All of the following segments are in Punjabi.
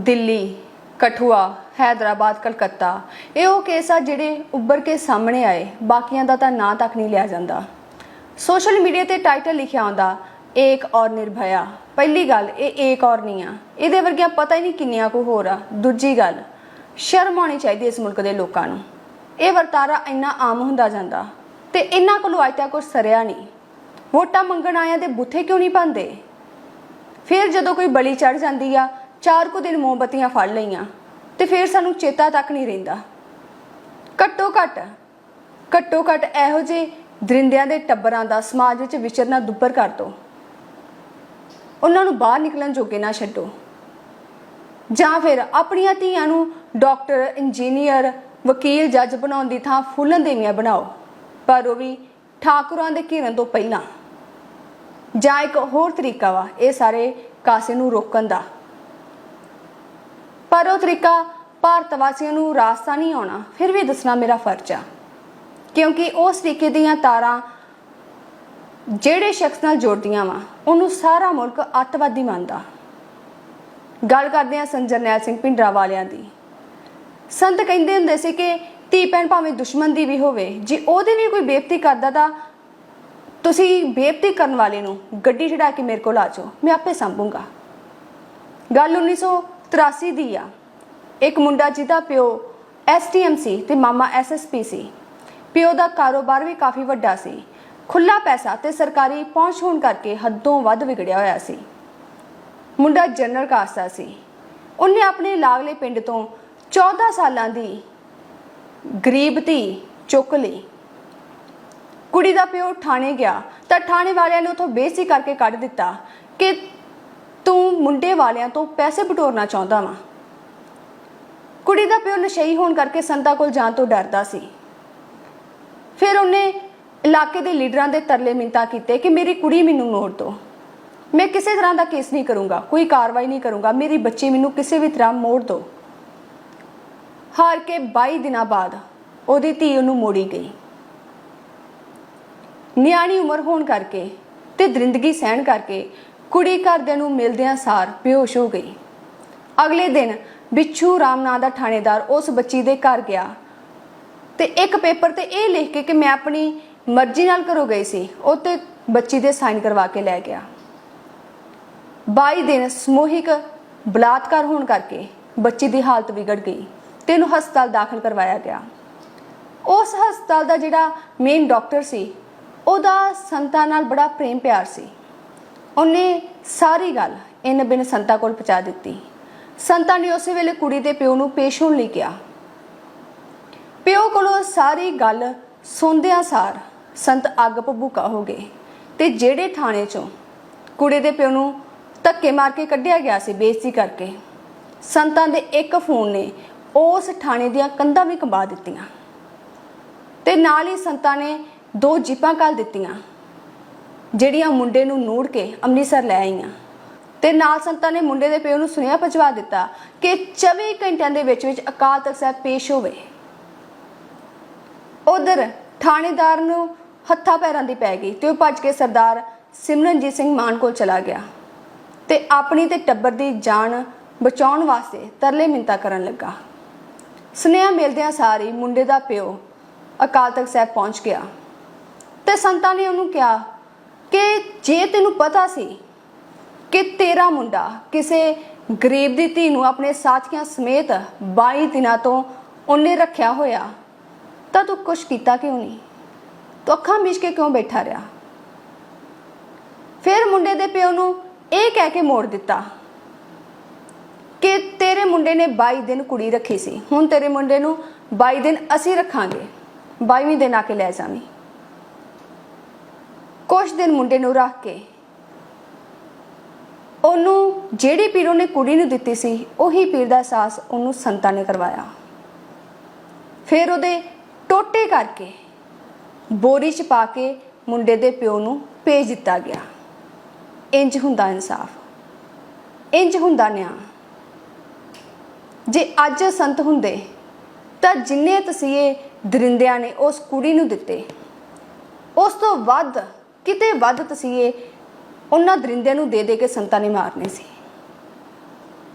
ਦਿੱਲੀ, ਕਠੂਆ, ਹੈਦਰਾਬਾਦ, ਕਲਕੱਤਾ। ਇਹ ਉਹ ਕੇਸ ਆ ਜਿਹੜੇ ਉੱਭਰ ਕੇ ਸਾਹਮਣੇ ਆਏ, ਬਾਕੀਆਂ ਦਾ ਤਾਂ ਨਾਂ ਤੱਕ ਨਹੀਂ ਲਿਆ ਜਾਂਦਾ। ਸੋਸ਼ਲ ਮੀਡੀਆ ਤੇ ਟਾਈਟਲ ਲਿਖਿਆ ਹੁੰਦਾ, ਏਕ ਔਰ ਨਿਰਭਇਆ। ਪਹਿਲੀ ਗੱਲ, ਇਹ ਏਕ ਔਰ ਨਹੀਂ ਆ। ਇਹਦੇ ਵਰਗੀਆਂ ਪਤਾ ਹੀ ਨਹੀਂ ਕਿੰਨੀਆਂ ਕੋ ਹੋਰ ਆ। ਦੂਜੀ ਗੱਲ, ਸ਼ਰਮ ਆਉਣੀ ਚਾਹੀਦੀ ਇਸ ਮੁਲਕ ਦੇ ਲੋਕਾਂ ਨੂੰ। ਇਹ ਵਰਤਾਰਾ ਇੰਨਾ ਆਮ ਹੁੰਦਾ ਜਾਂਦਾ ਤੇ ਇਹਨਾਂ ਕੋਲੋਂ ਅੱਜ ਤੱਕ ਕੁਝ ਸਰਿਆ ਨਹੀਂ। ਵੋਟਾਂ ਮੰਗਣ ਆਇਆਂ ਦੇ ਬੁੱਥੇ ਕਿਉਂ ਨਹੀਂ ਪਾਉਂਦੇ? ਫਿਰ ਜਦੋਂ ਕੋਈ ਬਲੀ ਚੜ ਜਾਂਦੀ ਆ ਚਾਰ ਕੁ ਦਿਨ ਮੋਮਬਤੀਆਂ ਫੜ ਲਈਆਂ ਤੇ ਫਿਰ ਸਾਨੂੰ ਚੇਤਾ ਤੱਕ ਨਹੀਂ ਰਹਿੰਦਾ। ਘੱਟੋ ਘੱਟ ਘੱਟੋ ਘੱਟ ਇਹੋ ਜਿਹੇ ਦਰਿੰਦਿਆਂ ਦੇ ਟੱਬਰਾਂ ਦਾ ਸਮਾਜ ਵਿੱਚ ਵਿਚਰਨਾ ਦੁੱਬਰ ਕਰ ਦੋ। ਉਹਨਾਂ ਨੂੰ ਬਾਹਰ ਨਿਕਲਣ ਜੋਗੇ ਨਾ ਛੱਡੋ। ਜਾਂ ਫਿਰ ਆਪਣੀਆਂ ਧੀਆਂ ਨੂੰ ਡਾਕਟਰ, ਇੰਜੀਨੀਅਰ, ਵਕੀਲ, ਜੱਜ ਬਣਾਉਣ ਦੀ ਥਾਂ ਫੁੱਲਣ ਦੇਵੀਆਂ ਬਣਾਓ, ਪਰ ਉਹ ਵੀ ਠਾਕੁਰਾਂ ਦੇ ਘਿਰਨ ਤੋਂ ਪਹਿਲਾਂ। ਜਾਂ ਇੱਕ ਹੋਰ ਤਰੀਕਾ ਵਾ, ਇਹ ਸਾਰੇ ਕਾਸੇ ਨੂੰ ਰੋਕਣ ਦਾ। ਪਰ ਉਹ ਤਰੀਕਾ ਭਾਰਤ ਵਾਸੀਆਂ ਨੂੰ ਰਾਸਤਾ ਨਹੀਂ ਆਉਣਾ। ਫਿਰ ਵੀ ਦੱਸਣਾ ਮੇਰਾ ਫਰਜ਼ ਆ। ਕਿਉਂਕਿ ਉਸ ਤਰੀਕੇ ਦੀਆਂ ਤਾਰਾਂ ਜਿਹੜੇ ਸ਼ਖਸ ਨਾਲ ਜੋੜਦੀਆਂ ਵਾ, ਉਹਨੂੰ ਸਾਰਾ ਮੁਲਕ ਅੱਤਵਾਦੀ ਮੰਨਦਾ। ਗੱਲ ਕਰਦੇ ਆ ਸੰਤ ਜਰਨੈਲ ਸਿੰਘ ਭਿੰਡਰਾ ਵਾਲਿਆਂ ਦੀ। ਸੰਤ ਕਹਿੰਦੇ ਹੁੰਦੇ ਸੀ ਕਿ ਧੀ ਭੈਣ ਭਾਵੇਂ ਦੁਸ਼ਮਣ ਦੀ ਵੀ ਹੋਵੇ, ਜੇ ਉਹਦੀ ਵੀ ਕੋਈ ਬੇਇੱਜ਼ਤੀ ਕਰਦਾ ਤਾਂ ਤੁਸੀਂ ਬੇਇੱਜ਼ਤੀ ਕਰਨ ਵਾਲੇ ਨੂੰ ਗੱਡੀ ਛਡਾ ਕੇ ਮੇਰੇ ਕੋਲ ਆ ਜਾਓ, ਮੈਂ ਆਪੇ ਸੰਭੂੰਗਾ। ਗੱਲ 1983 ਦੀ ਆ। ਇੱਕ ਮੁੰਡਾ ਜਿਹਦਾ ਪਿਓ ਐਸਟੀਐਮ ਸੀ ਤੇ ਮਾਮਾ ਐਸਐਸਪੀ ਸੀ। ਪਿਓ ਦਾ ਕਾਰੋਬਾਰ ਵੀ ਕਾਫੀ ਵੱਡਾ ਸੀ। ਖੁੱਲਾ ਪੈਸਾ ਤੇ ਸਰਕਾਰੀ ਪਹੁੰਚ ਹੋਣ ਕਰਕੇ ਹੱਦੋਂ ਵੱਧ ਵਿਗੜਿਆ ਹੋਇਆ ਸੀ। ਮੁੰਡਾ ਜਨਰਲ ਕਾਸਟ ਦਾ ਸੀ। ਉਹਨੇ ਆਪਣੇ ਲਾਗਲੇ ਪਿੰਡ ਤੋਂ 14 ਸਾਲਾਂ ਦੀ ਗਰੀਬ ਧੀ ਚੁੱਕ ਲਈ। ਕੁੜੀ ਦਾ ਪਿਓ ਥਾਣੇ ਗਿਆ ਤਾਂ ਥਾਣੇ ਵਾਲਿਆਂ ਨੇ ਉਥੋਂ ਬੇਇੱਜ਼ਤੀ ਕਰਕੇ ਕੱਢ ਦਿੱਤਾ ਕਿ ਤੂੰ ਮੁੰਡੇ ਵਾਲਿਆਂ ਤੋਂ ਪੈਸੇ ਬਟੋਰਨਾ ਚਾਹੁੰਦਾ ਵਾਂ। ਕੁੜੀ ਦਾ ਪਿਓ ਨਸ਼ਈ ਹੋਣ ਕਰਕੇ ਸੰਤਾ ਕੋਲ ਜਾਣ ਤੋਂ ਡਰਦਾ ਸੀ। ਫਿਰ ਉਹਨੇ ਇਲਾਕੇ ਦੇ ਲੀਡਰਾਂ ਦੇ ਤਰਲੇ ਮਿੰਤਾ ਕੀਤੇ ਕਿ ਮੇਰੀ ਕੁੜੀ ਮੈਨੂੰ ਮੋੜ ਦਿਓ ਮੈਂ ਕਿਸੇ ਤਰ੍ਹਾਂ ਦਾ ਕੇਸ ਨਹੀਂ ਕਰੂੰਗਾ, ਕੋਈ ਕਾਰਵਾਈ ਨਹੀਂ ਕਰੂੰਗਾ, ਮੇਰੀ ਬੱਚੀ ਮੈਨੂੰ ਕਿਸੇ ਵੀ ਤਰ੍ਹਾਂ ਮੋੜ ਦਿਓ ਹਾਰ ਕੇ 22 ਦਿਨਾਂ ਬਾਅਦ ਉਹਦੀ ਧੀ ਉਹਨੂੰ ਮੋੜੀ ਗਈ। ਨਿਆਣੀ ਉਮਰ ਹੋਣ ਕਰਕੇ ਤੇ ਦਰਿੰਦਗੀ ਸਹਿਣ ਕਰਕੇ ਕੁੜੀ ਘਰਦਿਆਂ ਨੂੰ ਮਿਲਦਿਆਂ ਸਾਰ ਬੇਹੋਸ਼ ਹੋ ਗਈ। ਅਗਲੇ ਦਿਨ ਬਿੱਛੂ ਰਾਮ ਨਾਂ ਦਾ ਥਾਣੇਦਾਰ ਉਸ ਬੱਚੀ ਦੇ ਘਰ ਗਿਆ ਤੇ ਇੱਕ ਪੇਪਰ ਤੇ ਇਹ ਲਿਖ ਕੇ ਕਿ ਮੈਂ ਆਪਣੀ ਮਰਜ਼ੀ ਨਾਲ ਘਰੋਂ ਗਈ ਸੀ, ਉਹ ਤੇ ਬੱਚੀ ਦੇ ਸਾਈਨ ਕਰਵਾ ਕੇ ਲੈ ਗਿਆ। 22 ਦਿਨ ਸਮੂਹਿਕ ਬਲਾਤਕਾਰ ਹੋਣ ਕਰਕੇ ਬੱਚੀ ਦੀ ਹਾਲਤ ਵਿਗੜ ਗਈ ਤੇ ਇਹਨੂੰ ਹਸਪਤਾਲ ਦਾਖਲ ਕਰਵਾਇਆ ਗਿਆ। ਉਸ ਹਸਪਤਾਲ ਦਾ ਜਿਹੜਾ ਮੇਨ ਡਾਕਟਰ ਸੀ, ਉਹਦਾ ਸੰਤਾਂ ਨਾਲ ਬੜਾ ਪ੍ਰੇਮ ਪਿਆਰ ਸੀ। ਉਹਨੇ ਸਾਰੀ ਗੱਲ ਇਨ ਬਿਨ ਸੰਤਾ ਕੋਲ ਪਹੁੰਚਾ ਦਿੱਤੀ। ਸੰਤਾਂ ਨੇ ਉਸੇ ਵੇਲੇ ਕੁੜੀ ਦੇ ਪਿਓ ਨੂੰ ਪੇਸ਼ ਹੋਣ ਲਈ ਕਿਹਾ। ਪਿਓ ਕੋਲੋਂ ਸਾਰੀ ਗੱਲ ਸੁਣਦਿਆਂ ਸਾਰ ਸੰਤ ਅੱਗ ਭਬੂਕਾ ਹੋ ਗਏ ਤੇ ਜਿਹੜੇ ਥਾਣੇ ਚੋਂ ਕੁੜੀ ਦੇ ਪਿਓ ਨੂੰ ਧੱਕੇ ਮਾਰ ਕੇ ਕੱਢਿਆ ਗਿਆ ਸੀ ਬੇਇੱਜ਼ਤੀ ਕਰਕੇ, ਸੰਤਾਂ ਦੇ ਇੱਕ ਫੋਨ ਨੇ ਉਸ ਥਾਣੇ ਦੀਆਂ ਕੰਧਾਂ ਵੀ ਕੰਬਾ ਦਿੱਤੀਆਂ। ਤੇ ਨਾਲ ਹੀ ਸੰਤਾਂ ਨੇ ਦੋ ਜੀਪਾਂ ਕਾਲ ਦਿੱਤੀਆਂ। ਜਿਹੜੀਆਂ ਮੁੰਡੇ ਨੂੰ ਨੂੜ ਕੇ ਅੰਮ੍ਰਿਤਸਰ ਲੈ ਆਈਆਂ। ਤੇ ਨਾਲ ਸੰਤਾਂ ਨੇ ਮੁੰਡੇ ਦੇ ਪਿਓ ਨੂੰ ਸੁਨੇਹਾ ਪਹੁੰਚਵਾ ਦਿੱਤਾ ਕਿ 24 ਘੰਟਿਆਂ ਦੇ ਵਿੱਚ ਵਿੱਚ ਅਕਾਲ ਤਖਤ ਸਾਹਿਬ ਪੇਸ਼ ਹੋਵੇ। ਉਧਰ ਥਾਣੇਦਾਰ ਨੂੰ ਹੱਥਾਂ ਪੈਰਾਂ ਦੀ ਪੈ ਗਈ ਤੇ ਉਹ ਭੱਜ ਕੇ ਸਰਦਾਰ ਸਿਮਰਨਜੀਤ ਸਿੰਘ ਮਾਨ ਕੋਲ ਚਲਾ ਗਿਆ। ਤੇ ਆਪਣੀ ਤੇ ਟੱਬਰ ਦੀ ਜਾਨ ਬਚਾਉਣ ਵਾਸਤੇ ਤਰਲੇ ਮਿੰਤਾ ਕਰਨ ਲੱਗਾ। ਸੁਨੇਹਾ ਮਿਲਦਿਆਂ ਸਾਰੀ ਮੁੰਡੇ ਦਾ ਪਿਓ ਅਕਾਲ ਤਖਤ ਸਾਹਿਬ ਪਹੁੰਚ ਗਿਆ। ਤੇ ਸੰਤਾਂ ਨੇ ਉਹਨੂੰ ਕਿਹਾ ਕਿ ਜੇ ਤੈਨੂੰ ਪਤਾ ਸੀ ਕਿ ਤੇਰਾ ਮੁੰਡਾ ਕਿਸੇ ਗਰੀਬ ਦੀ ਧੀ ਨੂੰ ਆਪਣੇ ਸਾਥੀਆਂ ਸਮੇਤ 22 ਦਿਨਾਂ ਤੋਂ ਉਹਨੇ ਰੱਖਿਆ ਹੋਇਆ, ਤਾਂ ਤੂੰ ਕੁਛ ਕੀਤਾ ਕਿਉਂ ਨਹੀਂ? ਤੂੰ ਅੱਖਾਂ ਮੀਚ ਕੇ ਕਿਉਂ ਬੈਠਾ ਰਿਹਾ? ਫਿਰ ਮੁੰਡੇ ਦੇ ਪਿਓ ਨੂੰ ਇਹ ਕਹਿ ਕੇ ਮੋੜ ਦਿੱਤਾ ਕਿ ਤੇਰੇ ਮੁੰਡੇ ਨੇ 22 ਦਿਨ ਕੁੜੀ ਰੱਖੀ ਸੀ। ਹੁਣ ਤੇਰੇ ਮੁੰਡੇ ਨੂੰ 22 ਦਿਨ ਅਸੀਂ ਰੱਖਾਂਗੇ। 22ਵੀਂ ਦਿਨ ਆ ਕੇ ਲੈ ਜਾਵੀਂ। ਕੁਝ ਦਿਨ ਮੁੰਡੇ ਨੂੰ ਰੱਖ ਕੇ। ਉਹਨੂੰ ਜਿਹੜੀ ਪੀਰ ਉਹਨੇ ਕੁੜੀ ਨੂੰ ਦਿੱਤੀ ਸੀ, ਉਹੀ ਪੀਰ ਦਾ ਅਹਿਸਾਸ ਉਹਨੂੰ ਸੰਤਾਂ ਨੇ ਕਰਵਾਇਆ। ਫਿਰ ਉਹਦੇ ਟੋਟੇ ਕਰਕੇ ਬੋਰੀ 'ਚ ਪਾ ਕੇ ਮੁੰਡੇ ਦੇ ਪਿਓ ਨੂੰ ਭੇਜ ਦਿੱਤਾ ਗਿਆ। ਇੰਜ ਹੁੰਦਾ ਇਨਸਾਫ। ਇੰਜ ਹੁੰਦਾ ਨਿਆਂ। ਜੇ ਅੱਜ ਸੰਤ ਹੁੰਦੇ, ਤਾਂ ਜਿੰਨੇ ਤਸੀਏ ਦਰਿੰਦਿਆਂ ਨੇ ਉਸ ਕੁੜੀ ਨੂੰ ਦਿੱਤੇ, ਉਸ ਤੋਂ ਵੱਧ ਕਿਤੇ ਵੱਧ ਤਸੀਹੇ ਉਹਨਾਂ ਦਰਿੰਦਿਆਂ ਨੂੰ ਦੇ ਦੇ ਕੇ ਸੰਤਾਂ ਨੇ ਮਾਰਨੇ ਸੀ।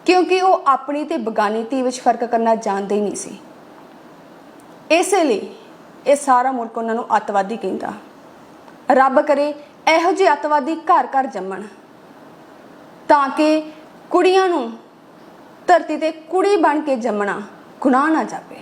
ਕਿਉਂਕਿ ਉਹ ਆਪਣੀ ਤੇ ਬਗਾਨੀ ਧੀ ਵਿੱਚ ਫ਼ਰਕ ਕਰਨਾ ਜਾਣਦੇ ਹੀ ਨਹੀਂ ਸੀ। ਇਸੇ ਲਈ ਇਹ ਸਾਰਾ ਮੁਲਕ ਉਹਨਾਂ ਨੂੰ ਅੱਤਵਾਦੀ ਕਹਿੰਦਾ। ਰੱਬ ਕਰੇ ਇਹੋ ਜਿਹੇ ਅੱਤਵਾਦੀ ਘਰ ਘਰ ਜੰਮਣ, ਤਾਂ ਕਿ ਕੁੜੀਆਂ ਨੂੰ ਧਰਤੀ ਤੇ ਕੁੜੀ ਬਣ ਕੇ ਜੰਮਣਾ ਗੁਨਾਹ ਨਾ ਜਾਵੇ